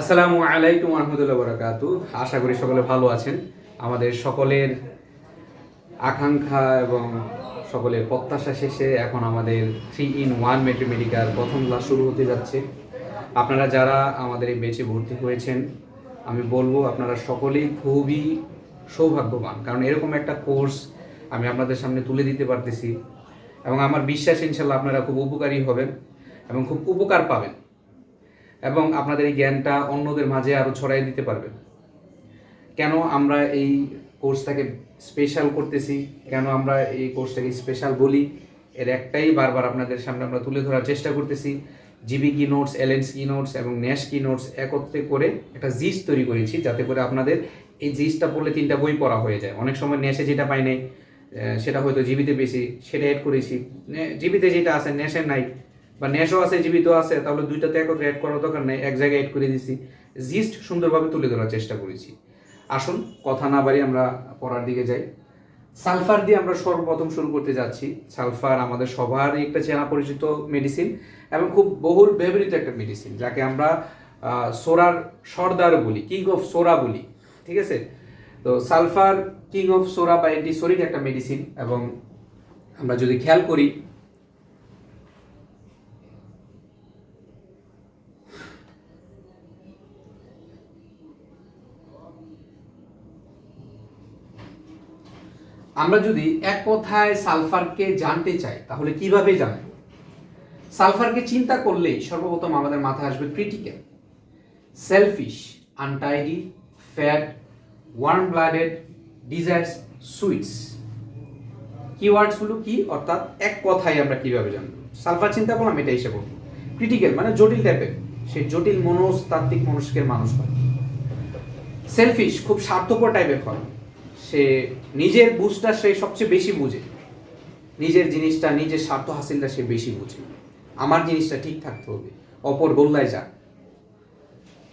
আসসালামু আলাইকুম রহমতুল্লাহ বরাকাতু আশা করি সকলে ভালো আছেন। আমাদের সকলের আকাঙ্ক্ষা এবং সকলের প্রত্যাশা শেষে এখন আমাদের থ্রি ইন ওয়ান মেট্রোমেডিকাল প্রথম ক্লাস শুরু হতে যাচ্ছে। আপনারা যারা আমাদের এই বেচে ভর্তি হয়েছেন, আমি বলব আপনারা সকলেই খুবই সৌভাগ্যবান। কারণ এরকম একটা কোর্স আমি আপনাদের সামনে তুলে দিতে পারতেছি এবং আমার বিশ্বাস ইনশাল্লাহ আপনারা খুব উপকারী হবেন এবং খুব উপকার পাবেন। এবং আপনাদের এই জ্ঞানটা অন্যদের মাঝে আরও ছড়াই দিতে পারবেন কেন আমরা এই কোর্সটাকে স্পেশাল করতেছি? কেন আমরা এই কোর্সটাকে স্পেশাল বলি? এর একটাই বারবার আপনাদের সামনে আমরা তুলে ধরার চেষ্টা করতেছি। জিবি কি নোটস এলএনস কি নোটস এবং ন্যাশ কি নোটস একত্রে করে একটা জিস তৈরি করেছি, যাতে করে আপনাদের এই জিসটা পড়লে তিনটা বই পড়া হয়ে যায়। অনেক সময় ন্যাশে যেটা পাই নাই সেটা হয়তো জিবিতে বেশি সেটা অ্যাড করেছি। জিবিতে যেটা আছে ন্যাশে নাই বা ন্যাশও আছে, জীবিত আছে, তাহলে দুইটাতে একত্রে অ্যাড করার দরকার নেই, এক জায়গায় অ্যাড করে দিছি। জিস্ট সুন্দরভাবে তুলে ধরার চেষ্টা করেছি। আসুন, কথা না বাড়ি আমরা পড়ার দিকে যাই। সালফার দিয়ে আমরা সর্বপ্রথম শুরু করতে যাচ্ছি। সালফার আমাদের সবারই একটা চেনা পরিচিত মেডিসিন এবং খুব বহুল ব্যবহৃত একটা মেডিসিন যাকে আমরা সোরার সর্দার বলি কিং অফ সোরা বলি, ঠিক আছে? তো সালফার কিং অফ সোরা বা অ্যান্টিসোরিক একটা মেডিসিন এবং আমরা যদি খেয়াল করি আমরা যদি এক কথায় সালফারকে জানতে চাই, তাহলে কীভাবে জানব? সালফারকে চিন্তা করলেই সর্বপ্রথম আমাদের মাথায় আসবে critical selfish untidy fat warm blooded desires sweets কিওয়ার্ডসগুলো কি? অর্থাৎ এক কথায় আমরা কীভাবে জানব? সালফার চিন্তা করলাম, এটা হিসেবে ক্রিটিক্যাল মানে জটিল টাইপের সে জটিল মনস্তাত্ত্বিক মনস্কের মানুষ হয়। সেলফিশ খুব স্বার্থপর টাইপের হয়। সে নিজের বুঝটা সে সবচেয়ে বেশি বুঝে। নিজের জিনিসটা, নিজের স্বার্থ হাসিলটা সে বেশি বুঝে। আমার জিনিসটা ঠিক থাকতে হবে, অপর গোল্লায় যাক।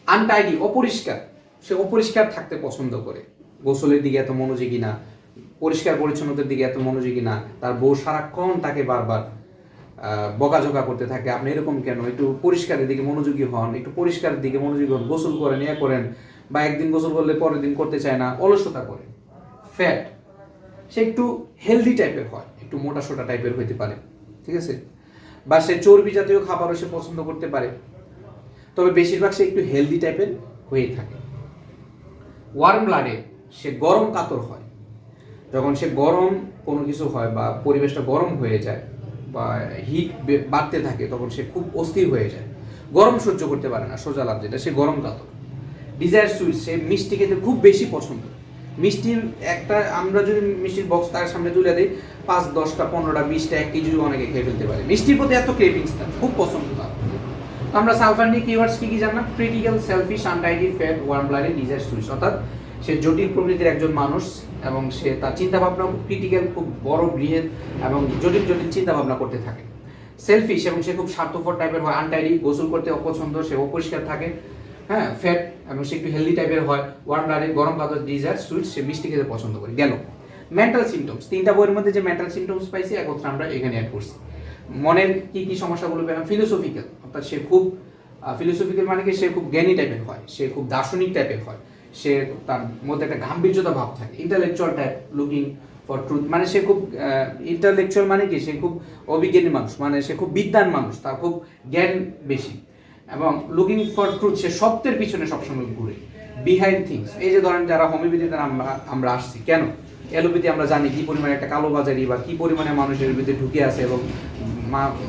আনটাইডি অপরিষ্কার, সে অপরিষ্কার থাকতে পছন্দ করে। গোসলের দিকে এত মনোযোগী না, পরিষ্কার পরিচ্ছন্নতার দিকে এত মনোযোগী না, তার বউ সারাক্ষণ তাকে বারবার বকাঝকা করতে থাকে, আপনি এরকম কেন? একটু পরিষ্কারের দিকে মনোযোগী হন, একটু পরিষ্কারের দিকে মনোযোগী হন, গোসল করেন ইয়ে করেন, বা একদিন গোসল করলে পরের দিন করতে চায় না, অলসতা করে ফ্যাট সে একটু হেলদি টাইপের হয়, একটু মোটা সোটা টাইপের হইতে পারে, ঠিক আছে? বা সে চর্বি জাতীয় খাবারও সে পছন্দ করতে পারে। তবে বেশিরভাগ সে একটু হেলদি টাইপের হয়ে থাকে। ওয়ার্ম ব্লাডে সে গরম কাতর হয়। যখন সে গরম কোনো কিছু হয় বা পরিবেশটা গরম হয়ে যায় বা হিট বাড়তে থাকে, তখন সে খুব অস্থির হয়ে যায়। গরম সহ্য করতে পারে না, সোজা লাভ যেটা, সে গরম কাতর। ডিজায়ার সুইট সে মিষ্টি খেতে খুব বেশি পছন্দ মিষ্টির একটা, আমরা যদি মিষ্টির বক্স তার সামনে তুলে দিই, পাঁচ, দশটা, পনেরোটা, বিশটা, এক কেজিও অনেকে খেয়ে ফেলতে পারে। মিষ্টির প্রতি এত ক্রেভিংস তার খুব পছন্দ তার। আমরা সালফার নিয়ে কিওয়ার্ডস কি কি জানলাম? Critical selfish untidy fat warm blooded desire switch অর্থাৎ সে জটিল প্রকৃতির একজন মানুষ এবং সে তার চিন্তা ভাবনা ক্রিটিক্যাল খুব বড় বৃহৎ এবং জটিল জটিল চিন্তা ভাবনা করতে থাকে। সেলফিশ এবং সে খুব স্বার্থপর টাইপের হয় আনটাইডি গোসল করতে অপছন্দ, সে অপরিষ্কার থাকে হ্যাঁ ফ্যাট এবং সে একটু হেলদি টাইপের হয় ওয়ার্ম ব্লাডে গরম কাগজ ডিজায়ার সুইট সে মিষ্টি খেতে পছন্দ করে। গেল। মেন্টাল সিমটমস তিনটা বইয়ের মধ্যে যে মেন্টাল সিমটমস পাইছি একত্রে আমরা এখানে অ্যাড করছি। মনের কি কি সমস্যাগুলো পেলাম ফিলোসফিক্যাল অর্থাৎ সে খুব ফিলোসফিক্যাল মানে কি? সে খুব জ্ঞানী টাইপের হয়, সে খুব দার্শনিক টাইপের হয়, সে তার মধ্যে একটা গাম্ভীর্যতা ভাব থাকে intellectual type looking for truth মানে সে খুব ইন্টালেকচুয়াল মানে কি? সে খুব অবিজ্ঞানী মানুষ মানে সে খুব বিদ্যান মানুষ, তার খুব জ্ঞান বেশি। এবং লুকিং ফর ট্রুথ সে সত্যের পিছনে সবসময় ঘুরে। বিহাইন্ড থিংস এই যে ধরেন যারা হোমিওপ্যাথিতে আমরা আমরা আসছি, কেন? অ্যালোপ্যাথি আমরা জানি কি পরিমাণে একটা কালোবাজারি বা কি পরিমাণে মানুষের ভিতরে ঢুকে আছে এবং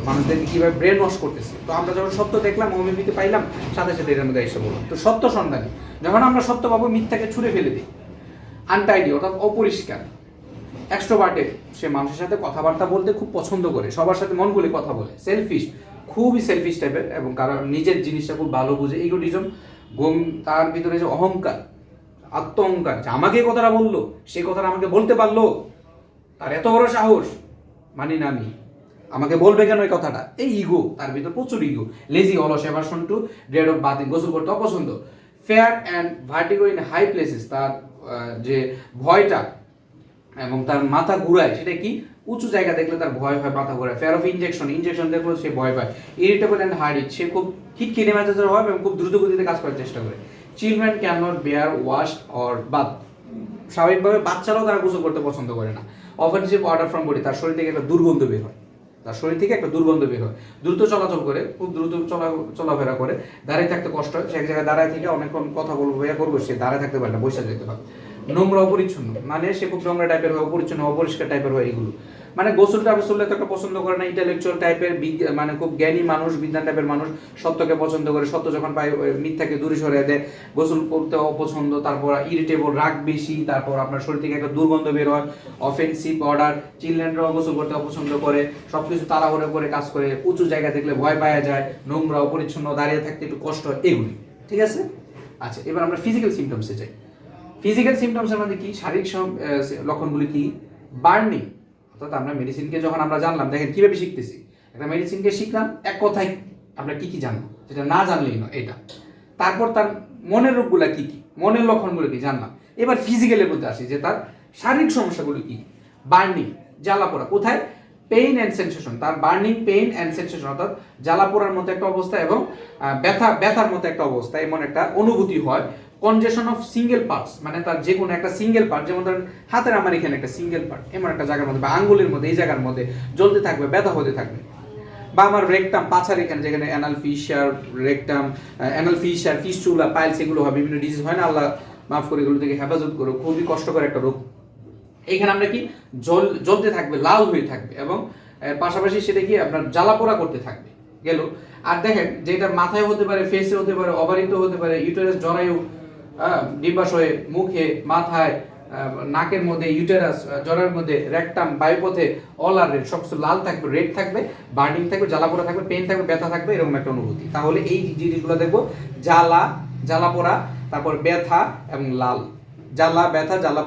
মানুষদেরকে কীভাবে ব্রেন ওয়াশ করতেছে। তো আমরা যখন সত্য দেখলাম হোমিওপ্যাথি পাইলাম, সাথে সাথে এর মধ্যে এসে বললাম তো সত্য সন্ধানী, যখন আমরা সত্য পাবো, মিথ্যাকে ছুঁড়ে ফেলে দিই। আনটাইডি অর্থাৎ অপরিষ্কার। এক্সট্রোভার্টেড সে মানুষের সাথে কথাবার্তা বলতে খুব পছন্দ করে, সবার সাথে মন খুলে কথা বলে। সেলফিশ খুবই সেলফিশ টাইপের এবং কারণ নিজের জিনিসটা খুব ভালো বুঝে। ইগোটিজম গম, তার ভিতরে যে অহংকার আত্ম অহংকার যে আমাকে কথাটা বলল সেই কথাটা আমাকে বলতে পারল, তার এত বড় সাহস, মানি না আমি। আমাকে বলবে কেন এই কথাটা? এই ইগো তার ভিতর প্রচুর ইগো লেজি অলস aversion to dread of bathing গোসল করতে অপছন্দ। Fear and vertigo in high places তার যে ভয়টা এবং তার মাথা ঘুরায়, সেটা কি? উঁচু জায়গা দেখলে তার ভয় হয়, মাথা ঘুরায়। ফেয়ার অফ ইনজেকশন ইনজেকশন দেখলে সে ভয় পায়। ইরিটেবল অ্যান্ড হার্ড সে খুব খিটখিটে মেজাজের হয় এবং খুব দ্রুত গতিতে কাজ করার চেষ্টা করে। Children can not bear wash or bath স্বাভাবিকভাবে বাচ্চারাও তারা গোসল করতে পছন্দ করে না। অফেন্সিভ অর্ডার ফ্রম বডি তার শরীর থেকে একটা দুর্গন্ধ বের হয়। তার শরীর থেকে একটা দুর্গন্ধ বের হয়। দ্রুত চলাচল করে, খুব দ্রুত চলা, চলাফেরা করে। দাঁড়িয়ে থাকতে কষ্ট হয়। সে এক জায়গায় দাঁড়ায় থেকে অনেকক্ষণ কথা বলব, ইয়া করব, সে দাঁড়ায় থাকতে পারে না, বসে যেতে পারে নোংরা অপরিচ্ছন্ন। মানে সে খুব নোংরা টাইপের হয়, অপরিচ্ছন্ন, অপরিষ্কার টাইপের হয় এগুলো। মানে গোসলটা গোসলটা তো একটা পছন্দ করে না ইন্টেলেকচুয়াল টাইপের মানে খুব জ্ঞানী মানুষ, বিজ্ঞান টাইপের মানুষ সত্যকে পছন্দ করে। সত্য যখন পায় মিথ্যাকে দূরে সরে দেয়, গোসল করতে অপছন্দ, তারপর ইরিটেবল রাগ বেশি, তারপর আপনার শরীর থেকে একটা দুর্গন্ধ বের হয় অফেন্সিভ অর্ডার চিলড্রেনরাও গোসল করতে অপছন্দ করে, সবকিছু তাড়াহুড়ো করে কাজ করে, উঁচু জায়গা দেখলে ভয় পাওয়া যায়, নোংরা, অপরিচ্ছন্ন, দাঁড়িয়ে থাকতে একটু কষ্ট হয় এগুলি ঠিক আছে? আচ্ছা এবার আমরা ফিজিক্যাল সিমটমসে যাই। ফিজিক্যাল সিমটমসের মধ্যে কি? শারীরিক লক্ষণগুলি কি? বার্নিং অর্থাৎ আমরা মেডিসিনকে যখন আমরা জানলাম, দেখেন কীভাবে শিখতেছি? একটা মেডিসিনকে শিখলাম, এক কথায় আমরা কি কি জানব? যেটা না জানলেই নয়, এটা। তারপর তার মনের রোগগুলা কি কি? মনের লক্ষণগুলো কি? জানলাম। এবার ফিজিক্যালের মধ্যে আসি, যে তার শারীরিক সমস্যাগুলো কি? বার্নিং জ্বালা পোড়া। কোথায়? পেইন অ্যান্ড সেন্সেশন তার বার্নিং পেইন অ্যান্ড সেন্সেশন অর্থাৎ জ্বালা পোড়ার মতো একটা অবস্থা এবং ব্যথা, ব্যথার মতো একটা অবস্থা, এমন একটা অনুভূতি হয়। কনজেশন অফ সিঙ্গেল পার্টস মানে তার যে কোনো একটা সিঙ্গেল পার্ট যেমন ধরেন হাতের আমার এখানে একটা সিঙ্গেল পার্ট এমন একটা জায়গার মধ্যে বা আঙ্গুলের মধ্যে, এই জায়গার মধ্যে জ্বলতে থাকবে, ব্যথা হতে থাকবে। বা আমার রেকটাম পাছার এখানে যেখানে anal fissure rectum anal fissure fistula piles এগুলো হয়, বিভিন্ন ডিজিজ হয় না, আল্লাহ মাফ করে এগুলো থেকে হেফাজত করো খুবই কষ্টকর একটা রোগ। এখানে আমরা কি? জল জ্বলতে থাকবে, লাল হয়ে থাকবে এবং পাশাপাশি সেটা কি? আপনার জ্বালাপোড়া করতে থাকবে। গেল? আর দেখেন যে এটা মাথায় হতে পারে ফেসে হতে পারে অবারিত হতে পারে ইউটেরাস জরায়ু ডিম্বাশয়ে মুখে, মাথায় নাকের মধ্যে ইউটেরাস জরার মধ্যে রেকটাম বায়ুপথে অল আর রেড সব লাল থাকবে রেড থাকবে বার্নিং থাকবে, জ্বালাপোড়া থাকবে পেন থাকবে, ব্যথা থাকবে, এরকম একটা অনুভূতি। তাহলে এই জিনিসগুলো দেখব, জ্বালা, জ্বালাপোড়া, তারপর ব্যথা এবং লাল। জ্বালা, ব্যথা, জ্বালা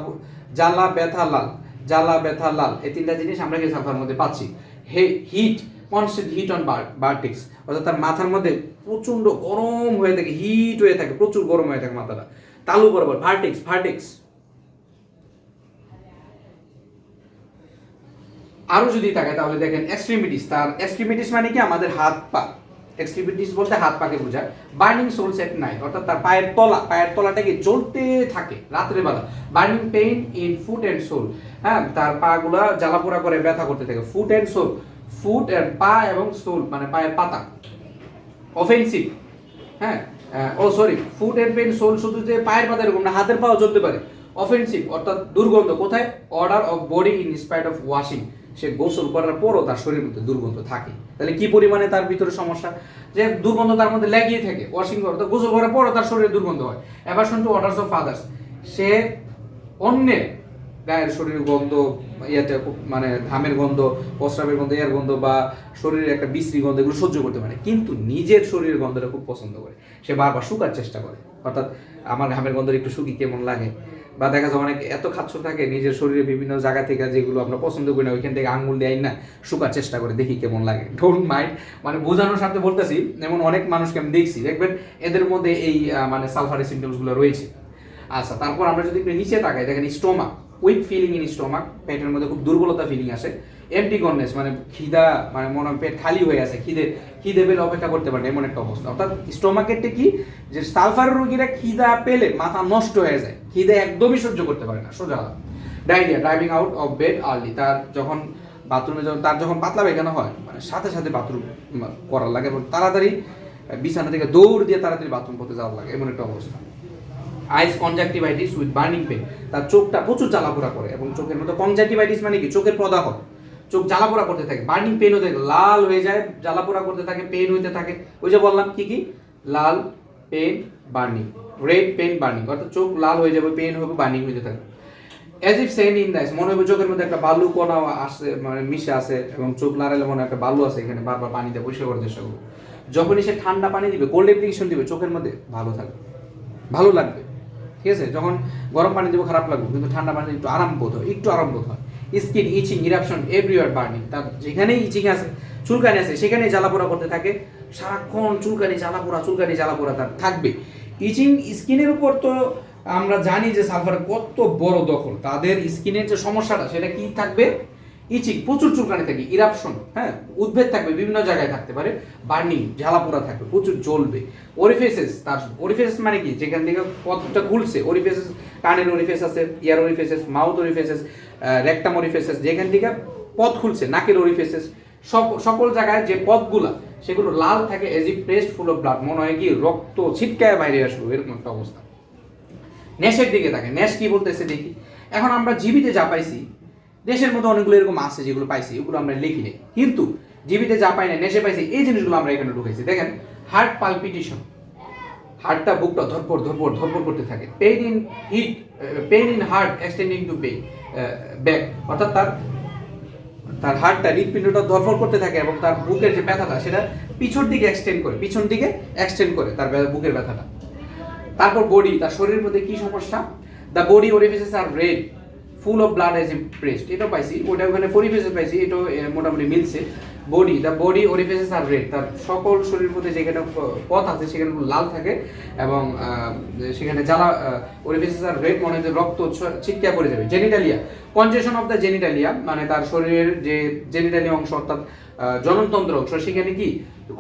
জ্বালা, ব্যথা, লাল। জ্বালা, ব্যথা, লাল। এই তিনটা জিনিস আমরা কি সালফার মধ্যে পাচ্ছি। হে heat constant heat on vertex অর্থাৎ তার মাথার মধ্যে প্রচণ্ড গরম হয়ে থাকে হিট হয়ে থাকে, প্রচুর গরম হয়ে থাকে মাথাটা। তালু বরাবর ভার্টিক্স ভার্টিক্স আরও যদি থাকে তাহলে দেখেন এক্সট্রিমিটিস তার এক্সট্রিমিটিস মানে কি? আমাদের হাত পা। এক্সট্রিমিটিস বলতে হাত পাকে বোঝায়। বার্নিং সোল সেট নাই অর্থাৎ তার পায়ের তলা, পায়ের তলাটাকে জ্বলতে থাকে, রাত্রে বেলা। Burning pain in foot and sole হ্যাঁ তার পা গুলা জ্বালাপোড়া করে, ব্যথা করতে থাকে। Foot and sole foot and পা এবং সোল মানে পায়ের পাতা। অফেন্সিভ হ্যাঁ? ও sorry foot and pain, sole শুধু যে পায়ের পাতা এরকম না, হাতের পাও চলতে পারে। অফেন্সিভ অর্থাৎ দুর্গন্ধ। কোথায়? Odour of body in spite of washing সে গোসল করার পরও তার শরীরের মধ্যে দুর্গন্ধ থাকে। তাহলে কি পরিমাণে তার ভিতরে সমস্যা? যে দুর্গন্ধ তার মধ্যে লেগেই থাকে ওয়াশিং করে গোসল করার পরও তার শরীরে দুর্গন্ধ হয়। Aversion to odours of others সে অন্যের গায়ের শরীরের গন্ধ, ইয়াতে মানে ঘামের গন্ধ, প্রস্রাবের গন্ধ এর গন্ধ বা শরীরের একটা বিশ্রী গন্ধ এগুলো সহ্য করতে পারে কিন্তু নিজের শরীরের গন্ধটা খুব পছন্দ করে। সে বারবার শুকার চেষ্টা করে। অর্থাৎ আমার ঘামের গন্ধটা একটু শুকি কেমন লাগে? বা দেখা যায় অনেক এত খাচ্ছ থাকে, নিজের শরীরে বিভিন্ন জায়গা থেকে যেগুলো আমরা পছন্দ করি না, ওইখান থেকে আঙুল দেয় না, শুকার চেষ্টা করে, দেখি কেমন লাগে। ডোন্ট মাইন্ড মানে বোঝানোর সাথে বলতেছি, এমন অনেক মানুষকে আমি দেখছি। দেখবেন এদের মধ্যে এই মানে সালফারের সিমটমসগুলো রয়েছে। আচ্ছা তারপর আমরা যদি একটু নিচে তাকাই, দেখেন stomach weak feeling in stomach পেটের মধ্যে খুব দুর্বলতা ফিলিং আসে। এমটি গননেস মানে খিদা মানে মনে পেট খালি হয়ে আছে, খিদে খিদে পেলে অপেক্ষা করতে পারে, এমন একটা অবস্থা। অর্থাৎ স্টোমাকেরটা কি? যে সালফার রোগীরা খিদা পেলে মাথা নষ্ট হয়ে যায়, খিদে একদমই সহ্য করতে পারে না, সোজা diarrhoea driving out of bed early তার যখন বাথরুমে যখন, তার যখন পাতলা পায়খানা হয় মানে সাথে সাথে বাথরুম করার লাগে এবং তাড়াতাড়ি বিছানা থেকে দৌড় দিয়ে তাড়াতাড়ি বাথরুম করতে যাওয়ার লাগে, এমন একটা অবস্থা। Eyes conjunctivitis with burning pain তার চোখটা প্রচুর জ্বালাপোড়া করে এবং চোখের মধ্যে কনজাক্টিভাইটিস মানে কি? চোখের প্রদাহ। চোখ জ্বালাপোড়া করতে থাকে। বার্নিং পেন হতে লাল হয়ে যায়, জ্বালাপোড়া করতে থাকে পেন হইতে থাকে। ওই যে বললাম, কি কি? লাল pain burning red pain burning অর্থাৎ চোখ লাল হয়ে যাবে পেন হবে বার্নিং হইতে থাকে। As if sand in this মনে হবে চোখের মধ্যে একটা বালু কণা আসে মানে মিশে আছে এবং চোখ লাড়ালে মনে একটা বালু আছে এখানে। বারবার পানিতে পরিষ্কার করার চেষ্টা করবে। যখনই সে ঠান্ডা পানি দিবে কোল্ড অ্যাপ্লিকেশন দিবে, চোখের মধ্যে ভালো থাকবে। ভালো লাগবে। ঠিক আছে? যখন গরম পানি দেবো খারাপ লাগবে, কিন্তু ঠান্ডা পানি একটু আরাম বোধ হয়, একটু আরাম বোধ হয়। Skin itching eruption everywhere burning তার যেখানেই ইচিং আছে, চুলকানি আছে, সেখানেই জ্বালাপোড়া করতে থাকে। সারাক্ষণ চুলকানি, জ্বালাপোড়া চুলকানি, জ্বালাপোড়া তার থাকবে। ইচিং স্কিনের উপর তো আমরা জানি যে সালফারের কত বড় দখল। তাদের স্কিনের যে সমস্যাটা, সেটা কি থাকবে? ইচিং, প্রচুর চুলকানি থাকে ইরাপশন হ্যাঁ উদ্ভেদ থাকবে, বিভিন্ন জায়গায় থাকতে পারে বার্নিং ঝালাপোড়া থাকবে, প্রচুর জ্বলবে। ওরিফেসেস তার ওরিফেসেস মানে কি? যেখান থেকে পথটা খুলছে ওরিফেসেস কানের ওরিফেস আছে ইয়ার ওরিফেসেস মাউথ ওরিফেসেস রেক্টাম ওরিফেসেস যেখান থেকে পথ খুলছে, নাকের ওরিফেসেস সব সকল জায়গায় যে পথগুলা, সেগুলো লাল থাকে as if pressed full of blood মনে হয় কি, রক্ত ছিটকায় বাইরে আসলো, এরকম একটা অবস্থা। নেশের দিকে থাকে নেশ কি বলতেছে দেখি। এখন আমরা জীবিতে যা পাইছি দেশের মধ্যে অনেকগুলো এরকম আছে যেগুলো পাইছি ওগুলো আমরা লিখি নেই। কিন্তু জীবিতে যা পাই না নেশে পাইছি, এই জিনিসগুলো আমরা এখানে ঢুকেছি দেখেন হার্ট পালপিটেশন হার্টটা বুকটা ধরপর ধরপর ধরপর করতে থাকে। Pain in heat pain in heart extending to pain back অর্থাৎ তার তার হার্টটা হৃৎপিণ্ডটা ধরফর করতে থাকে এবং তার বুকের যে ব্যথাটা, সেটা পিছন দিকে এক্সটেন্ড করে, পিছন দিকে এক্সটেন্ড করে তার বুকের ব্যথাটা। তারপর বডি তার শরীরের মধ্যে কি সমস্যা? The body orifices are red full of blood as pressed এটাও পাইছি ওটা ওখানে পরিফেসেস পাইছি এটাও এ, মোটামুটি মিলছে। Body the body orifices are red তার সকল শরীরের মধ্যে যেখানে পথ আছে সেখানে লাল থাকে এবং সেখানে জ্বালা ওরিফেসেস আর রেড মনে যে রক্ত ছিটকে পড়ে যাবে। Genitalia congestion of the genitalia মানে তার শরীরের যে জেনিটালিয়া অংশ অর্থাৎ জননতন্ত্র অংশ সেখানে কি?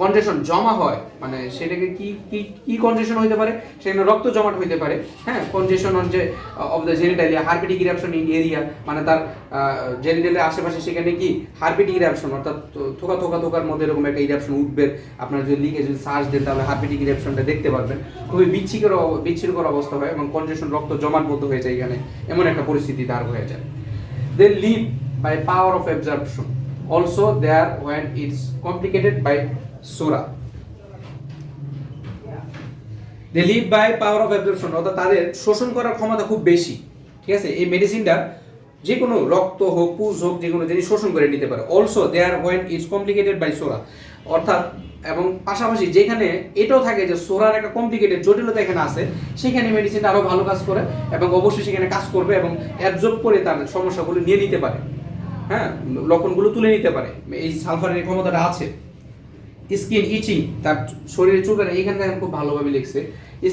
কনজেশন জমা হয় মানে সেটাকে কি কি কি কনজেশন হইতে পারে? সেখানে রক্ত জমাট হইতে পারে। হ্যাঁ কনজেশন অন যে of the genitalia herpetic eruption in area মানে তার জেনিটালিয়া আশেপাশে সেখানে কি? হার্পিটিক ইরাপশন অর্থাৎ থোকা থোকা, থোকার মধ্যে এরকম একটা ইরাপশন উঠবে। আপনার যদি লিখে যদি সার্চ দেন, তাহলে হার্পিটিক ইরাপশনটা দেখতে পারবেন। খুবই বিচ্ছিকর বিচ্ছিকর অবস্থা হয় এবং কনজেশন রক্ত জমাট জমাটবদ্ধ হয়ে যায় এখানে। এমন একটা পরিস্থিতি দাঁড় হয়ে যায়। They live by power of absorption. Also, there, when it's complicated by sora they live by power of absorption, অর্থাৎ তাদের শোষণ করার ক্ষমতা খুব বেশি। ঠিক আছে? এই মেডিসিনটা যে কোনো রক্ত হোক পুষ হোক যে কোনো জিনিস শোষণ করে নিতে পারে। Also there when is complicated by psora. অর্থাৎ, এবং পাশাপাশি যেখানে এটাও থাকে যে সোরার একটা কমপ্লিকেটেড জটিলতা এখানে আছে, সেখানে মেডিসিনটা আরও ভালো কাজ করে এবং অবশ্যই সেখানে কাজ করবে এবং অ্যাবজর্ব করে তার সমস্যাগুলো নিয়ে নিতে পারে। হ্যাঁ? লক্ষণগুলো তুলে নিতে পারে। এই সালফারের ক্ষমতাটা আছে। স্কিন ইচিং, তার শরীরে চুলকানি এইখানে দেখেন খুব ভালোভাবে লিখছে।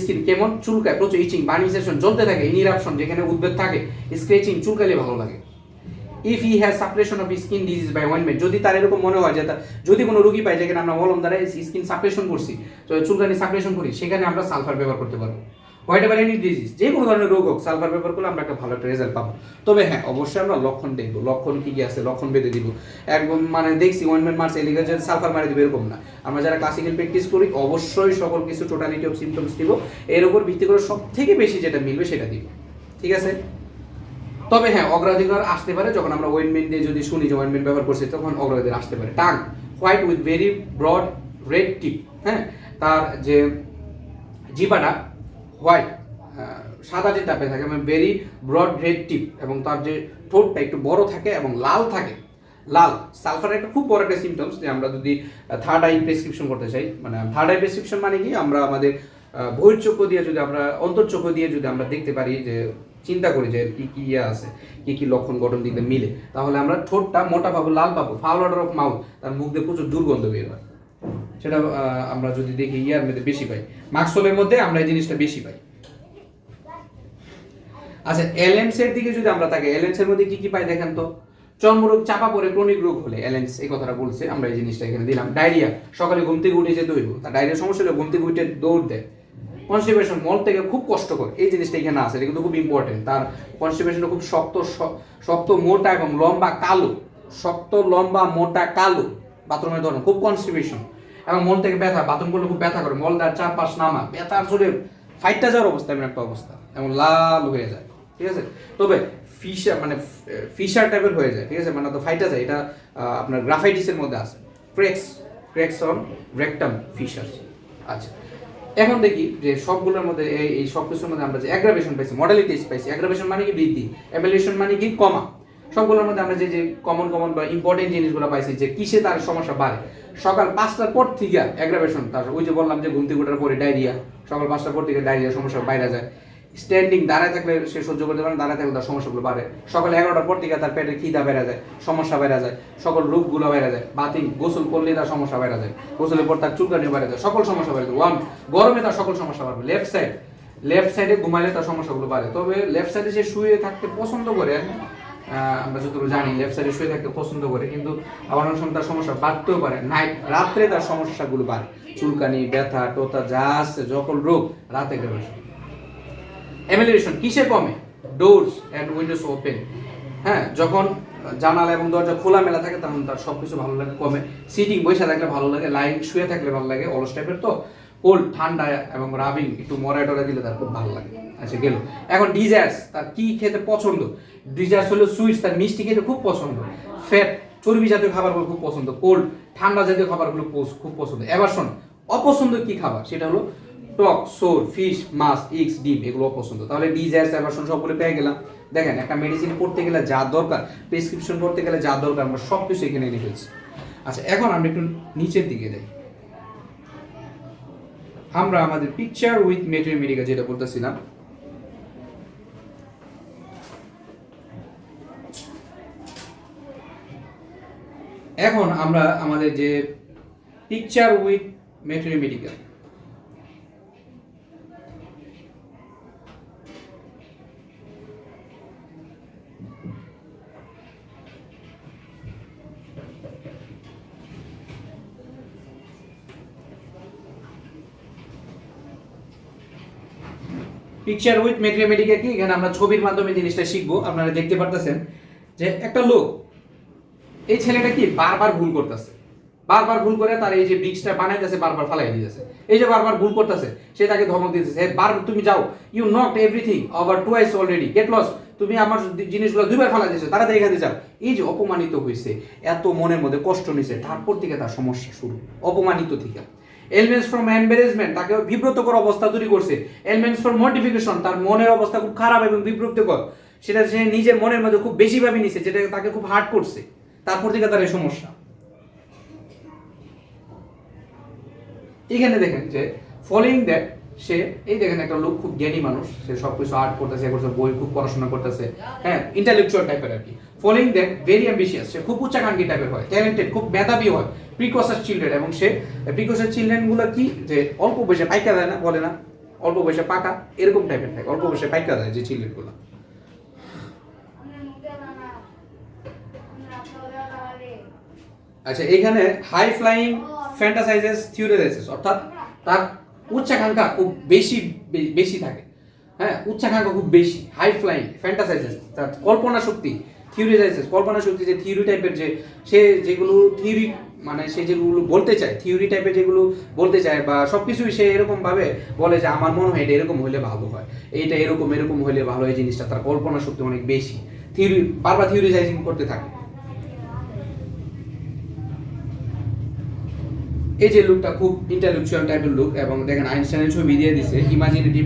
স্কিন কেমন? চুলকায় প্রচুর ইচিং বার্নিং সেশন জ্বলতে থাকে ইনিরাপশন যেখানে উদ্বেগ থাকে স্ক্রেচিং চুলকালে ভালো লাগে। If he has suppression of skin disease by ointment যদি তার এরকম মনে হয় যে যদি কোনো রুগী পাই যেখানে আমরা মলম দ্বারা স্কিন সাপ্রেশন করছি চুলকানি সাপ্রেশন করি, সেখানে আমরা সালফার ব্যবহার করতে পারব। হোয়াইট এনি ডিজিজ যে কোনো ধরনের রোগ হোক, সালফার ব্যবহার করলে আমরা একটা ভালো একটা রেজাল্ট পাবো। তবে হ্যাঁ অবশ্যই আমরা লক্ষণ দেখব। লক্ষণ কি কি আছে? লক্ষণ বেঁধে দিব। একদম মানে দেখছি ওয়ানমেন্ট মার্স এলিগা যে সালফার মারে দিব এরকম না। আমরা যারা ক্লাসিক্যাল প্র্যাকটিস করি, অবশ্যই সকল কিছু টোটালিটি অফ সিমটমস দিব। এর উপর ভিত্তি করে সব থেকে বেশি যেটা মিলবে সেটা দিব। ঠিক আছে? তবে হ্যাঁ অগ্রাধিকার আসতে পারে যখন আমরা ওয়েনমেন্ট দিয়ে যদি শুনি যে ওয়েনমেন্ট ব্যবহার করছি, তখন অগ্রাধিকার আসতে পারে। Tongue white with very broad red tip হ্যাঁ? তার যে জিবাটা হোয়াইট সাদা যে টাপে থাকে মানে ভেরি ব্রড রেড টিপ এবং তার যে ঠোঁটটা একটু বড় থাকে এবং লাল থাকে লাল সালফার একটা খুব বড় একটা সিমটমস যে আমরা যদি থার্ড আই প্রেসক্রিপশন করতে চাই মানে থার্ড আই প্রেসক্রিপশন মানে কি আমরা আমাদের আহ, বহির্চক্ষু দিয়ে যদি আমরা অন্তর্চক্ষু দিয়ে যদি আমরা দেখতে পারি যে চিন্তা করি যে কি কি ইয়ে আছে কি কি লক্ষণ গঠন দিকে মিলে তাহলে আমরা ঠোঁটটা মোটা পাবো লাল পাবো ফাউল অর্ডার অফ মাউথ তার মুখ দিয়ে প্রচুর দুর্গন্ধ বের হয়। সেটা আমরা যদি দেখি ইয়ার মধ্যে বেশি পাই। মাক্সোলের মধ্যে আমরা এই জিনিসটা বেশি পাই। আচ্ছা এলএনস এর দিকে যদি আমরা তাকে এলএনস এর মধ্যে কি কি পাই দেখেন তো? চর্মরোগ, চাপা পড়ে ক্রনিক রোগ হলে এলএনস এই কথাটা বলছে, আমরা এই জিনিসটা এখানে দিলাম। ডায়রিয়া সকালে ঘুম থেকে উঠে যেতে হইব। তার ডায়রিয়া সমস্যা হলে ঘুম থেকে উঠে দৌড় দেয়। কনস্টিপেশন মল থেকে খুব কষ্টকর, এই জিনিসটা এখানে আছে, এটা কিন্তু খুব ইম্পর্টেন্ট তার কনস্টিপেশনটা খুব শক্ত শক্ত, মোটা এবং লম্বা কালো, শক্ত, লম্বা, মোটা, কালো। বাথরুমের ধরন, খুব কনস্টিপেশন এবং মল থেকে ব্যথা বাথরুম করলে খুব ব্যথা করে মলদার চারপাশ নামা, ব্যথার জোরে ফাইটটা যাওয়ার অবস্থা, এমন একটা অবস্থা, এবং লাল হয়ে যায়, ঠিক আছে? তবে ফিশার মানে ফিশার টাইপের হয়ে যায়, ঠিক আছে? মানে তো ফাইটা যায়, এটা আপনার গ্রাফাইটিসের মধ্যে আছে cracks cracks on rectum fissure আচ্ছা। এখন দেখি যে সবগুলোর মধ্যে, এই সব কিছুর মধ্যে আমরা যে অ্যাগ্রাভেশন পাইছি মডালিটিস পাইছি অ্যাগ্রাভেশন মানে কি বৃদ্ধি অ্যাভলিউশন মানে কি, কমা। সবগুলোর মধ্যে আমরা যে যে কমন কমন বা ইম্পর্টেন্ট জিনিসগুলো পাইছি, যে কিসে তার সমস্যা বাড়ে। সকাল পাঁচটার পর থেকে অ্যাগ্রাভেশন তার ওই যে বললাম যে ঘুম ওঠার পরে ডায়রিয়া সকাল পাঁচটার পর থেকে ডায়রিয়া সমস্যা বাইরে যায়। স্ট্যান্ডিং দাঁড়ায় থাকলে সে সহ্য করতে পারে দাঁড়ায় থাকলে তার সমস্যাগুলো বাড়ে। সকাল এগারোটার পর থেকে তার পেটে খিদা বেড়ে যায়, সমস্যা বেড়ে যায়, সকল রোগগুলো বেড়ে যায়। বাতিং গোসল করলে তার সমস্যা বেড়ে যায়। গোসলের পর তার চুলকানি বেড়ে যায়, সকল সমস্যা বেড়ে যায়। ওয়ান গরমে তার সকল সমস্যা বাড়বে। লেফট সাইড লেফট সাইডে ঘুমাইলে তার সমস্যাগুলো বাড়ে। তবে লেফট সাইডে সে শুয়ে থাকতে পছন্দ করে আমরা যতটুকু জানি লেফট সাইডে শুয়ে থাকতে পছন্দ করে, কিন্তু আবার অনেক সময় তার সমস্যা বাড়তেও পারে। নাইট রাত্রে তার সমস্যাগুলো বাড়ে। চুলকানি, ব্যথা টোতা যা আছে যখন রোগ, রাতে গেলে এমিলেশন কিসে কমে? ডোরস অ্যান্ড উইন্ডোজ ওপেন হ্যাঁ যখন জানালা এবং দরজা খোলা মেলা থাকে, তখন তার সব কিছু ভালো লাগে, কমে। সিটিং বসে থাকলে ভালো লাগে লাইন শুয়ে থাকলে ভালো লাগে, অলস টাইপের তো। কোল্ড ঠান্ডা এবং রাবিং একটু মরা টরা দিলে তার খুব ভালো লাগে। আচ্ছা গেল। এখন ডিজায়ার্স তার কি খেতে পছন্দ? ডিজায়ার্স হলো সুইটস তার মিষ্টি খেতে খুব পছন্দ। ফ্যাট চর্বি জাতীয় খাবারগুলো খুব পছন্দ। কোল্ড ঠান্ডা জাতীয় খাবারগুলো খুব পছন্দ। এবার শোন, অপছন্দ কি খাবার? সেটা হলো টক, সোর, ফিশ, মাছ ইক্স ডিম, এগুলো অপছন্দ। তাহলে ডিজায়ার্স অ্যাভারশন সবগুলো পেয়ে গেলাম। দেখেন, একটা মেডিসিন পড়তে গেলে যা দরকার প্রেসক্রিপশন করতে গেলে যা দরকার, আমরা সব কিছু এখানে এনে ফেলছি আচ্ছা এখন আমরা একটু নিচের দিকে যাই। আমরা আমাদের পিকচার উইথ মেটেরিয়া যেটা বলতেছিলাম এখন আমরা আমাদের যে picture with materia picture with materia কি? এখানে আমরা ছবির মাধ্যমে জিনিসটা শিখব। আপনারা দেখতে পারতেছেন যে একটা লোক এই ছেলেটা কি বারবার ভুল করতেছে। বারবার ভুল করে তার এই যে ব্রিক্সটা বানাইতেছে বারবার ফালাই দিতেছে। এই যে বারবার ভুল করতেছে সে তাকে ধমক দিতেছে। "হে, বার তুমি যাও you not everything over twice already get loss তুমি আমার জিনিসগুলো দুইবার ফালাই দিয়েছ তাড়াতাড়ি এখানে যাও। এই যে অপমানিত হয়েছে এত মনের মধ্যে কষ্ট নিছে তারপর থেকে তার সমস্যা শুরু অপমানিত থেকে। এলিমেন্টস ফ্রম এম্বারেজমেন্ট তাকে বিব্রতকর অবস্থা তৈরি করছে। এলমেন্টস ফর মোটিফিকেশন তার মনের অবস্থা খুব খারাপ এবং বিব্রতকর। সেটা সে নিজের মনের মধ্যে খুব বেশি ভাবে নিছে, যেটা তাকে খুব হার্ট করছে। তারপর থেকে তার এই সমস্যা। এখানে দেখেন যে ফলোইং দ্যাট সে, এই দেখেন একটা লোক খুব জ্ঞানী মানুষ, সে সব কিছু আর্ট করতেছে, এ করতেছে, বই খুব পড়াশোনা করতেছে হ্যাঁ ইন্টালেকচুয়াল টাইপের আর কি ফলোইং দ্যাট ভেরি অ্যাম্বিশিয়াস সে খুব উচ্চাকাঙ্ক্ষী টাইপের হয় ট্যালেন্টেড খুব মেধাবী হয় প্রিকসাস চিলড্রেন এবং সে প্রিকসাস চিলড্রেনগুলো কি, যে অল্প বয়সে পাইকা দেয় না, বলে না, অল্প বয়সে পাকা, এরকম টাইপের থাকে, অল্প বয়সে পাইকা দেয় যে চিলড্রেনগুলো। আচ্ছা এখানে হাই ফ্লাইং ফ্যান্টাসাইজেস থিওরিসাইজেস অর্থাৎ তার উচ্চাকাঙ্ক্ষা খুব বেশি বেশি থাকে। হ্যাঁ উচ্চাকাঙ্ক্ষা খুব বেশি। হাই ফ্লাইং ফ্যান্টাসাইজেস তার কল্পনা শক্তি থিওরিসাইজেস কল্পনা শক্তি যে থিওরি টাইপের যে, সে যেগুলো থিওরি মানে সে যেগুলো বলতে চায় থিওরি টাইপের যেগুলো বলতে চায় বা সব কিছুই সে এরকমভাবে বলে যে, আমার মনে হয় এটা এরকম হইলে ভালো হয়। এইটা এরকম এরকম হইলে ভালো হয়। জিনিসটা তার কল্পনা শক্তি অনেক বেশি। থিওরি বারবার থিওরিসাইজিং করতে থাকে। এই যে লুকটা খুব ইন্টালেকচুয়াল টাইপের লুক এবং দেখেন আইনস্টাইনের ছবি দিয়ে দিছে imaginative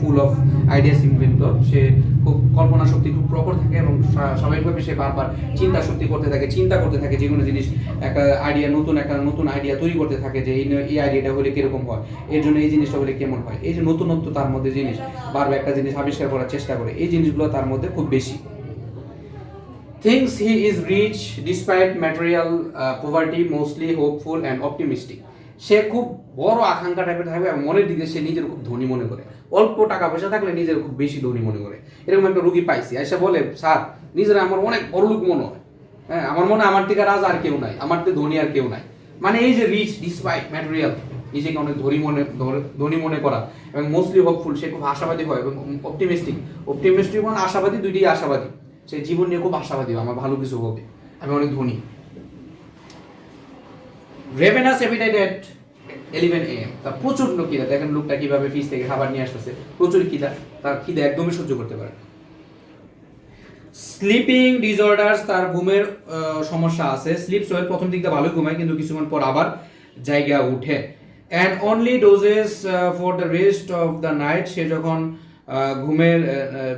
full of ideas inventor সে খুব কল্পনা শক্তি খুব প্রখর থাকে এবং স্বা- স্বাভাবিকভাবে সে বারবার চিন্তা শক্তি করতে থাকে, চিন্তা করতে থাকে যে কোনো জিনিস, একটা আইডিয়া নতুন একটা নতুন আইডিয়া তৈরি করতে থাকে যে এই আইডিয়াটা হলে কীরকম হয়। এর জন্য এই জিনিসটা হলে কেমন হয়। এই যে নতুনত্ব তার মধ্যে জিনিস, বারবার একটা জিনিস আবিষ্কার করার চেষ্টা করে, এই জিনিসগুলো তার মধ্যে খুব বেশি। Thinks he is rich despite material uh, poverty mostly hopeful and optimistic. সে খুব বড় আকাঙ্ক্ষা টাইপের থাকবে এবং মনের দিকে সে নিজের খুব ধনী মনে করে। অল্প টাকা পয়সা থাকলে নিজের খুব বেশি ধনী মনে করে। এরকম একটা রুগী পাইছি। এসে বলে স্যার নিজের আমার অনেক বড় লোক মনে হয়। হ্যাঁ আমার মনে আমার থেকে রাজা আর কেউ নাই আমার থেকে ধনী আর কেউ নাই। মানে এই যে রিচ ডিসপাইট ম্যাটেরিয়াল নিজেকে অনেক ধনী মনে ধনী মনে করা এবং মোস্টলি হোপফুল সে খুব আশাবাদী হয় এবং অপটিমিস্টিক অপটিমিস্টিক মানে আশাবাদী দুইটি আশাবাদী। সে জীবন নিয়ে খুব আশাবাদী, আমার ভালো কিছু হবে। আমি অনেক ধনী। রেভেনাস এট ইলেভেন এ তার খিদা। দেখেন লোকটা কীভাবে ফিস থেকে খাবার নিয়ে আসতেছে। প্রচুর তার একদমই সহ্য করতে পারে স্লিপিং ডিসঅর্ডার্স তার ঘুমের সমস্যা আছে। স্লিপ সোয়েল প্রথম দিকটা ভালো ঘুমায়, কিন্তু কিছুক্ষণ পর আবার জায়গা উঠে। And only dozes for the rest of the night সে যখন ঘুমের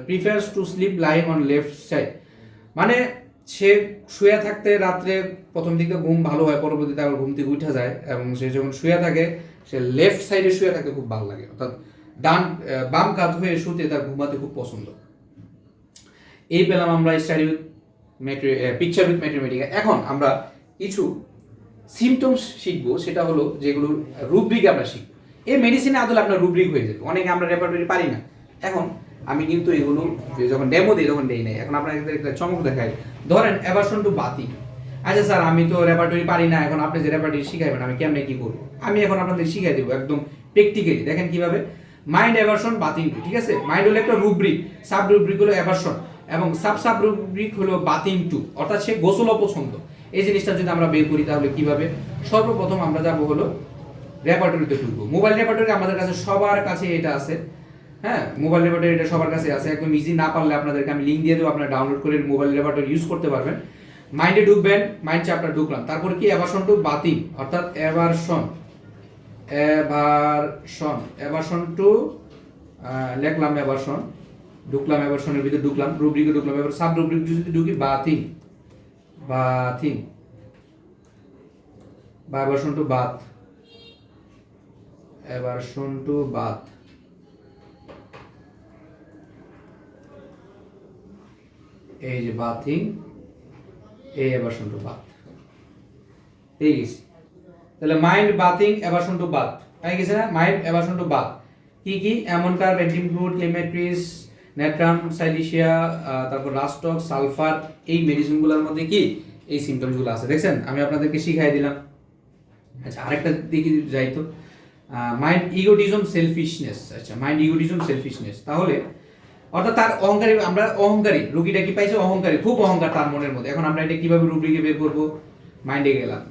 prefers to sleep lying on left side মানে সে শুয়ে থাকতে রাত্রে প্রথম দিকে ঘুম ভালো হয়, পরবর্তীতে আবার ঘুম থেকে উঠে যায় এবং সে যখন শুয়ে থাকে, সে লেফট সাইডে শুয়ে থাকতে খুব ভালো লাগে। অর্থাৎ ডান বাম কাত হয়ে শুতে তার ঘুমাতে খুব পছন্দ। এই পেলাম আমরা study with picture with mathematica এখন আমরা কিছু সিমটমস শিখব, সেটা হলো যেগুলোর রুব্রিক আমরা শিখব। এই মেডিসিনে আদলে আপনার রুব্রিক হয়ে যাবে। অনেকে আমরা রেপার্টরি পারি না। এখন আমি কিন্তু এগুলো যখন ডেমো দিই তখন দেই নাই। এখন আপনাদের একটা চমক দেখাই, ধরেন অ্যাভারশন টু বাতি। আচ্ছা স্যার, আমি তো রেপার্টরি পারি না, এখন আপনি যে রেপার্টরি শিখাইবেন, আমি কেমনে কি করব? আমি এখন আপনাদের শিখাই দেবো একদম প্র্যাকটিক্যালি দেখেন কীভাবে? মাইন্ড অ্যাভারশন বাতিং টু ঠিক আছে? মাইন্ড হলো একটা রুব্রিক সাব রুব্রিক হলো অ্যাভারশন এবং সাব সাব রুব্রিক হলো বাতিং টু অর্থাৎ সে গোসল অপছন্দ। এই জিনিসটা যদি আমরা বের করি তাহলে কীভাবে? সর্বপ্রথম আমরা যাব হলো রেপার্টরিতে ঢুকবো। মোবাইল রেপার্টরি আমাদের কাছে সবার কাছে এটা আছে। হ্যাঁ মোবাইল রেপার্টরি এটা সবার কাছে আছে। একদম ইজি না পারলে আপনাদেরকে আমি লিঙ্ক দিয়ে দেবো, আপনারা ডাউনলোড করে মোবাইল রেপার্টরি ইউজ করতে পারবেন। মাইন্ডে ঢুকবেন মাইন্ড চ্যাপ্টার ঢুকলাম। তারপরে কি? অ্যাভারশন টু বাতিং অর্থাৎ অ্যাভারশন অ্যাভারশন অ্যাভারশন টু লিখলাম অ্যাভারশন ঢুকলাম অ্যাভারশনের ভিতরে ঢুকলাম রুব্রিকে ঢুকলাম এবার সাব রুব্রিক যদি ঢুকি বাথিং বাথিং বা aversion to bath aversion to bath এই যে বাথিং, এই অ্যাভারশন টু বাথ পেয়ে গেছি তাহলে mind bathing aversion to bath পেয়ে গেছে না? মাইন্ড অ্যাভারশন টু বাথ কি কি? এমন কার ভেন্টিমফ্লুড লিমেট্রিস নেট্রাম সাইলিশিয়া তারপর রাস্টক সালফার এই মেডিসিনগুলোর মধ্যে কি? এই সিমটমসগুলো আছে। দেখছেন? আমি আপনাদেরকে শিখাই দিলাম। আচ্ছা আরেকটা দিকে যাই তো। মাইন্ড ইগোটিজম সেলফিশনেস আচ্ছা মাইন্ড ইগোটিজম সেলফিশনেস তাহলে অর্থাৎ তার অহংকারী, আমরা অহংকারী, রুগীটা কি পাইছে? অহংকারী, খুব অহংকার তার মনের মধ্যে। এখন আমরা এটা কীভাবে রুগীকে বের করব? মাইন্ডে গেলাম।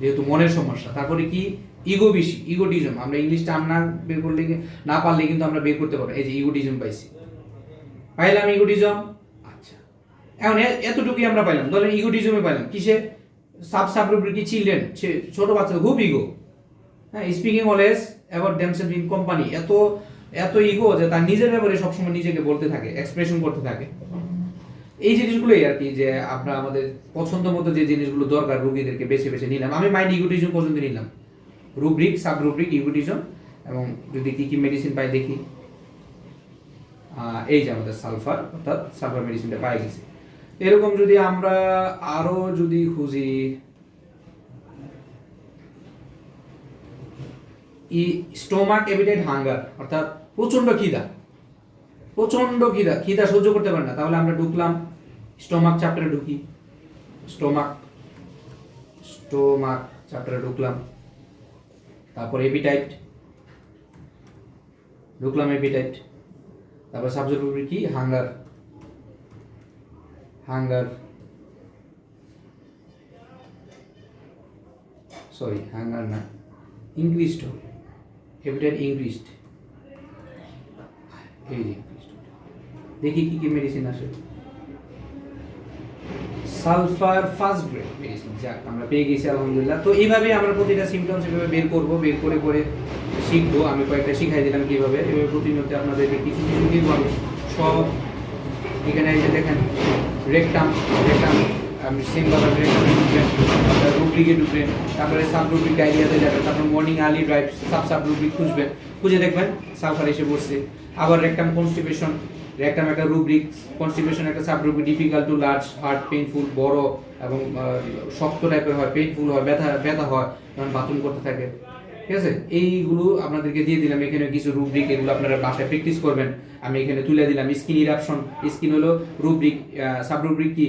যেহেতু মনের সমস্যা, তারপরে কি? ইগো বেশি ইগোটিজম আমরা ইংলিশ টার্ম না বের করলে, না পারলে কিন্তু আমরা বের করতে পারব এই যে ইগোটিজম পাইছি। পাইলাম ইগোটিজম আচ্ছা। এখন এতটুকুই আমরা পাইলাম। ধরেন ইগোটিজমে পাইলাম। কিসে? সাব সাব কি চিলড্রেন ছোট বাচ্চা, খুব ইগো হ্যাঁ speaking always about themselves in company এত এত ইগো যে তার নিজের ব্যাপারে সবসময় নিজেকে বলতে থাকে এক্সপ্রেশন করতে থাকে। এই জিনিসগুলোই আর কি যে আমরা আমাদের পছন্দ মতো যে জিনিসগুলো দরকার রোগীদেরকে বেছে বেছে নিলাম। আমি মাইন্ড ইগুটিজম পর্যন্ত নিলাম। রুব্রিক সাব রুব্রিক ইগুটিজম এবং যদি কি কি মেডিসিন পাই দেখি। এই যে আমাদের সালফার অর্থাৎ সালফার মেডিসিনটা পাই গেছি। এরকম যদি আমরা আরও যদি খুঁজি, ই স্টোমাক এভিডেন্ট হাঙ্গার অর্থাৎ প্রচণ্ড খিদা। প্রচণ্ড খিদা। খিদা সহ্য করতে পারে না। তাহলে আমরা ঢুকলাম, স্টোমাক চ্যাপ্টারে ঢুকি। স্টোমাক স্টোমাক চ্যাপ্টারে ঢুকলাম। তারপর এপিটাইট ঢুকলাম এপিটাইট তারপর সাবজেক্ট কি? হাঙ্গার হাঙ্গার সরি হাঙ্গার না। ইনক্রিজড হবে হ্যাবিটেট ইনক্রিজড এই যে। দেখি কি কি মেডিসিন আসে। সালফার ফার্স্ট গ্রেড মেডিসিন যাক, আমরা পেয়ে গেছি, আলহামদুলিল্লাহ। তো এইভাবে আমরা প্রতিটা সিমটমস এভাবে বের করব, বের করে করে শিখব। আমি কয়েকটা শিখাই দিলাম কীভাবে। এভাবে প্রতিনিয়ত আপনাদেরকে কিছু কিছু দিব আমি। সব এখানে দেখেন রেকটাম রেকটাম আপনি সেম রেকটামে ঢুকবেন তারপরে সাব রুব্রিক ডায়রিয়াতে যাবেন তারপর morning early drive sub sub খুঁজবেন খুঁজে দেখবেন সালফার এসে বসছে আবার রেকটাম কনস্টিপেশন রেকটাম একটা রুব্রিক কনস্টিপেশন একটা sub rubric difficult to large hard painful বড় এবং শক্ত টাইপের হয় পেইনফুল হয়, ব্যথা ব্যথা হয় যখন বাথরুম করতে থাকে। ঠিক আছে? এইগুলো আপনাদেরকে দিয়ে দিলাম। এখানে কিছু রুব্রিক এগুলো আপনারা বাসায় প্র্যাকটিস করবেন। আমি এখানে তুলে দিলাম। স্কিন ইরাপশন স্কিন হলো রুব্রিক সাব রুব্রিক কি?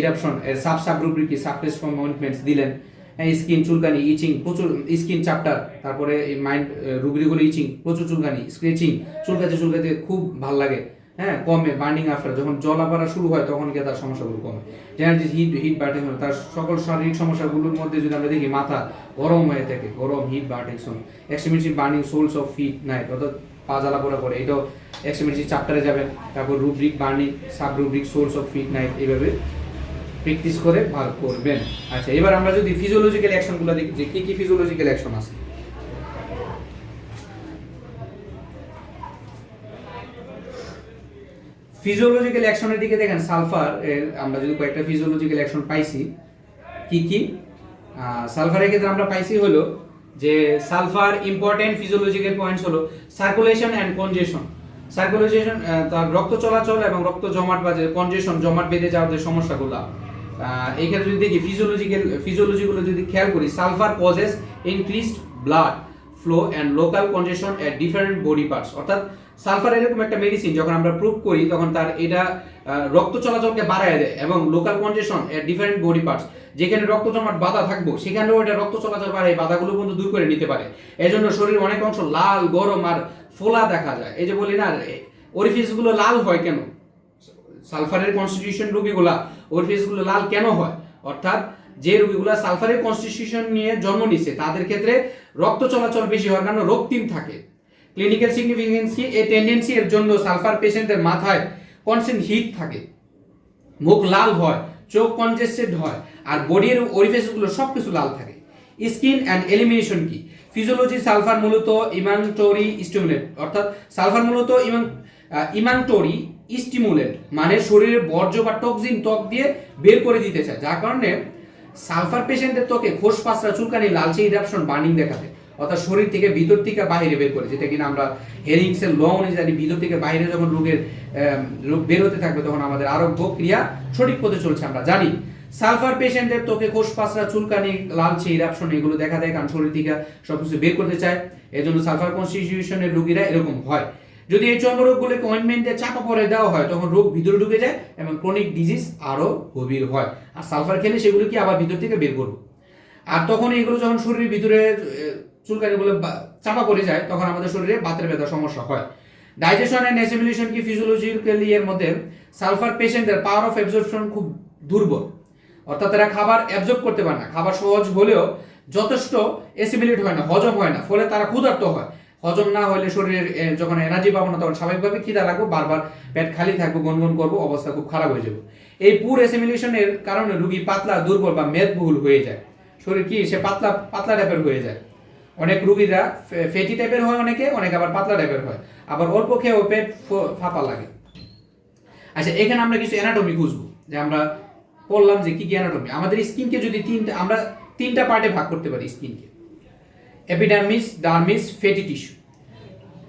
ইরাপশন সাব সাব রুব্রিক কি? সাবটেস ফর্ম দিলেন। স্কিন চুলকানি ইচিং প্রচুর স্কিন চ্যাপ্টার তারপরে মাইন্ড রুব্রিক হলো ইচিং প্রচুর চুলকানি স্ক্রেচিং চুলকাতে চুলকাতে খুব ভালো লাগে হ্যাঁ কমে বার্নিং আফটার যখন জল আবার শুরু হয়, তখন গিয়ে তার সমস্যাগুলো কমে। জেনারেল হিট হিট বার্টিং তার সকল শারীরিক সমস্যাগুলোর মধ্যে যদি আমরা দেখি, মাথা গরম হয়ে থাকে, গরম heat বার্টিংসন extremity burning soles of feet night অর্থাৎ পা জ্বালা পোড়া করে, এটাও এক্সট্রিমিটি চ্যাপ্টারে যাবেন তারপর rubric burning sub rubric soles of feet night এইভাবে প্র্যাকটিস করে ভাগ করবেন। আচ্ছা এবার আমরা যদি ফিজিওলজিক্যাল অ্যাকশনগুলো দেখি, যে কি কি ফিজিওলজিক্যাল অ্যাকশন আছে? ফিজিওলজিক্যাল অ্যাকশনের দিকে দেখেন সালফার আমরা যদি কয়েকটা ফিজিওলজিক্যাল অ্যাকশন পাইছি, কি কি? সালফারের ক্ষেত্রে আমরা পাইছি হলো যে সালফার ইম্পর্টেন্ট ফিজিওলজিক্যাল পয়েন্টস হলো সার্কুলেশন অ্যান্ড কনজেশন সার্কুলেশন তার রক্ত চলাচল এবং রক্ত জমাট বা কনজেশন জমাট বেঁধে যাওয়ার যে সমস্যাগুলো এই ক্ষেত্রে যদি দেখি ফিজিওলজিক্যাল ফিজিওলজিগুলো যদি খেয়াল করি sulphur causes increased blood flow and local congestion at different body parts অর্থাৎ সালফার এরকম একটা মেডিসিন যখন আমরা প্রুভ করি, তখন তার এটা রক্ত চলাচলকে বাড়ায় দেয় এবং local congestion at different body parts যেখানে রক্ত জমাট বাধা থাকব, সেখানেও এটা রক্ত চলাচল বাড়ায় বাধাগুলো পর্যন্ত দূর করে নিতে পারে। এই জন্য শরীর অনেক অংশ লাল, গরম আর ফোলা দেখা যায়। এই যে বলি না ওরিফিসগুলো লাল হয় কেন? সালফারের কনস্টিটিউশন রোগীগুলা ওরিফিসগুলো লাল কেন হয়? অর্থাৎ যে রোগীগুলা সালফারের কনস্টিটিউশন নিয়ে জন্ম নিছে, তাদের ক্ষেত্রে রক্ত চলাচল বেশি হওয়ার কারণে রক্তিম থাকে। ক্লিনিক্যাল সিগনিফিকেন্সি এই টেন্ডেন্সি এর জন্য সালফার পেশেন্টদের মাথায় কনস্ট্যান্ট হিট থাকে। মুখ লাল হয়, চোখ কনজেস্টেড হয়, আর বডির ওরিফেসগুলো সব কিছু লাল থাকে। স্কিন অ্যান্ড এলিমিনেশন কি? ফিজিওলজি সালফার মূলত ইমানটোরি স্টিমুলেট, অর্থাৎ সালফার মূলত ইমান ইমানটোরি স্টিমুলেট মানে শরীরের বর্জ্য বা টক্সিন ত্বক দিয়ে বের করে দিতে চায়। যার কারণে সালফার পেশেন্টের ত্বকে খোস পাঁচরা চুলকানি, লালচে ইরাপশন বার্নিং দেখাতে। অর্থাৎ শরীর থেকে ভিতর থেকে বাইরে বের করে, যেটা কিনা আমরা হেরিংস এর ল অনুযায়ী ভিতর থেকে বাইরে যখন রোগের রোগ বের হতে থাকবে তখন আমাদের আরোগ্য ক্রিয়া সঠিক পথে চলছে আমরা জানি। সালফার পেশেন্টের ত্বকে কোষ পাঁচরা চুলকানি, লালচে ইরাপশন এগুলো দেখা দেয়, কারণ শরীর থেকে সবকিছু বের করতে চায়। এই জন্য সালফার কনস্টিটিউশনের রোগীরা এরকম হয়। যদি এই চর্মরোগগুলোকে অয়েন্টমেন্টে চাপা পরে দেওয়া হয়, তখন রোগ ভিতরে ঢুকে যায় এবং ক্রনিক ডিজিজ আরও গভীর হয়। আর সালফার খেলে সেগুলো কি আবার ভিতর থেকে বের করব। আর তখন এগুলো যখন শরীরের ভিতরে চুলকানিগুলো চাপা পড়ে যায়, তখন আমাদের শরীরে বাতের ব্যথা সমস্যা হয়। ডাইজেশন এন্ড অ্যাসিমিলেশন কি ফিজিওলজিক্যালি এর মধ্যে? সালফার পেশেন্টদের পাওয়ার অফ অ্যাবজর্পশন খুব দুর্বল। অর্থাৎ তারা খাবার অ্যাবজর্ব করতে পারে না। খাবার সহজ হলেও যথেষ্ট অ্যাসিমিলেট হয় না, হজম হয় না। ফলে তারা ক্ষুধার্ত হয়। হজম না হলে শরীরের যখন এনার্জি পাবো না, তখন স্বাভাবিকভাবে খিদা লাগবে, বারবার পেট খালি থাকব, গনগন করব, অবস্থা খুব খারাপ হয়ে যাবে। এই পুর অ্যাসিমিলেশনের কারণে রুগী পাতলা, দুর্বল বা মেদবহুল হয়ে যায়। শরীর কি, সে পাতলা পাতলা টাইপের হয়ে যায়। অনেক রুগীরা ফেটি টাইপের হয় অনেকে অনেকে আবার পাতলা টাইপের হয়। আবার অল্প খেয়েও পেট ফাঁপা লাগে। আচ্ছা এখানে আমরা কিছু অ্যানাটমি বুঝব যে আমরা বললাম যে কি কি অ্যানাটমি আমাদের স্কিনকে যদি তিনটা, আমরা তিনটা পার্টে ভাগ করতে পারি স্কিনকে epidermis dermis fatty tissue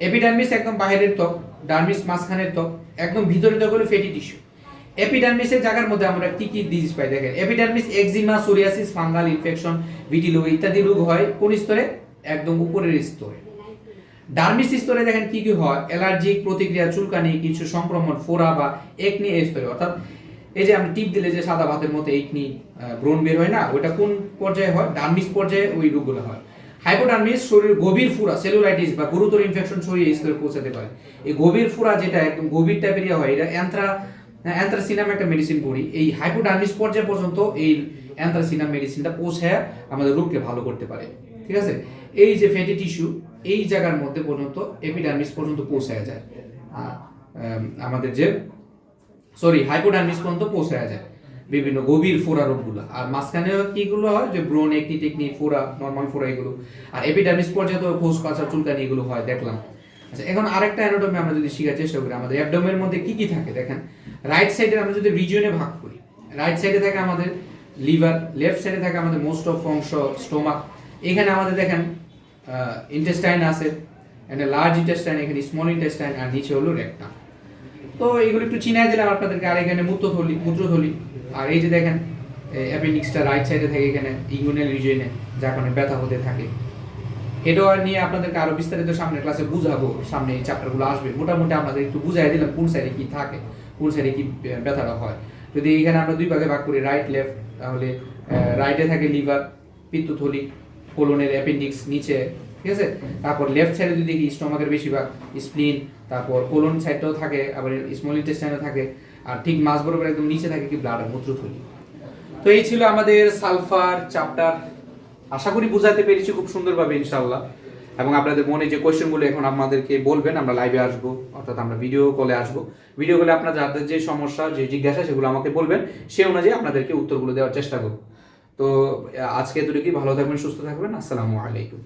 epidermis একদম বাইরের ত্বক ডার্মিস মাঝখানের ত্বক, একদম ভিতরের ত্বক হলো ফেটি টিস্যু এপিডার্মিসের জায়গার মধ্যে আমরা কি কি ডিজিজ পাই দেখেন। Epidermis eczema psoriasis fungal infection vitiligo ইত্যাদি রোগ হয় কোন স্তরে? একদম উপরের স্তরে। ডার্মিস স্তরে দেখেন কি কি হয়? অ্যালার্জিক প্রতিক্রিয়া, চুলকানি, কিছু সংক্রমণ, ফোড়া বা একনি এই স্তরে। অর্থাৎ এই যে আমরা টিপ দিলে যে সাদা ভাতের মতো একনি ব্রণ বের হয় না, ওইটা কোন পর্যায়ে হয়? ডার্মিস পর্যায়ে ওই রোগগুলো হয়। হাইপোডার্মিস শরীর গভীর ফুরা সেলুলাইটিস বা গুরুতর ইনফেকশন এই স্তরে পৌঁছাতে পারে। এই গভীর ফুরা যেটা একদম গভীর টাইপের ইয়ে হয়, এটা অ্যান্থ্রা অ্যান্থ্রাসিনাম একটা মেডিসিন পড়ি। এই হাইপোডার্মিস পর্যায়ে পর্যন্ত এই অ্যান্থ্রাসিনাম মেডিসিনটা পৌঁছায় আমাদের রোগকে ভালো করতে পারে। ঠিক আছে? এই যে ফ্যাটি টিস্যু এই জায়গার মধ্যে পর্যন্ত এপিডার্মিস পর্যন্ত পৌঁছায় যায়। আমাদের যে সরি হাইপোডার্মিস পর্যন্ত পৌঁছায় যায়। বিভিন্ন গভীর ফোড়া রোগগুলো। আর মাঝখানে কিগুলো হয় যে ব্রোন একনি টেকনি ফোড়া নর্মাল ফোড়া এগুলো। আর এপিডার্মিস পর্যায়ে তো কাঁচা চুলকানি এগুলো হয়, দেখলাম। আচ্ছা এখন আরেকটা অ্যানাটমি আমরা যদি শেখার চেষ্টা করি, আমাদের অ্যাবডোমের মধ্যে কি কি থাকে, দেখেন। রাইট সাইডে আমরা যদি রিজিয়নে ভাগ করি রাইট সাইডে থাকে আমাদের লিভার লেফট সাইডে থাকে আমাদের মোস্ট অফ অংশ স্টোমাক এখানে আমাদের দেখেন ইন্টেস্টাইন আছে এখানে লার্জ ইন্টেস্টাইন এখানে স্মল ইন্টেস্টাইন আর নিচে হলো রেকটাম তো এগুলো একটু চিনাই দিলাম আপনাদেরকে, আর এখানে মূত্রথলি মূত্রথলি। আর এই যে দেখেন অ্যাপেন্ডিক্সটা রাইট সাইডে থাকে এখানে ইগুনেল রিজিয়নে যার কারণে ব্যথা হতে থাকে। আর নিয়ে আপনাদেরকে আরও বিস্তারিত সামনে ক্লাসে বুঝাবো, সামনে এই চ্যাপ্টারগুলো আসবে। মোটামুটি আপনাদের একটু বুঝাই দিলাম কোন সাইডে কি থাকে, কোন সাইডে কি ব্যথাটা হয়। যদি এখানে আমরা দুই ভাগে ভাগ করি রাইট লেফট তাহলে রাইটে থাকে লিভার পিত্তথলি কোলনের অ্যাপেন্ডিক্স নিচে, ঠিক আছে? তারপর লেফট সাইডে যদি দেখি স্টমাকের বেশিরভাগ স্প্লিন তারপর কোলন সাইডটাও থাকে, আবার স্মল ইন্টেস্টাইনও থাকে। আর ঠিক মাঝ বরাবর একদম নিচে থাকে কি ব্লাড আর মূত্রথলি। তো এই ছিল আমাদের সালফার চ্যাপ্টার আশা করি বুঝাতে পেরেছি খুব সুন্দরভাবে ইনশাল্লাহ এবং আপনাদের মনে যে কোয়েশ্চেনগুলো এখন আমাদেরকে বলবেন, আমরা লাইভে আসব, অর্থাৎ আমরা ভিডিও কলে আসব। ভিডিও কলে আপনার যাদের যে সমস্যা, যে জিজ্ঞাসা, সেগুলো আমাকে বলবেন। সে অনুযায়ী আপনাদেরকে উত্তরগুলো দেওয়ার চেষ্টা করব। তো আজকে এতটুকুই, ভালো থাকবেন, সুস্থ থাকবেন। আসসালামু আলাইকুম।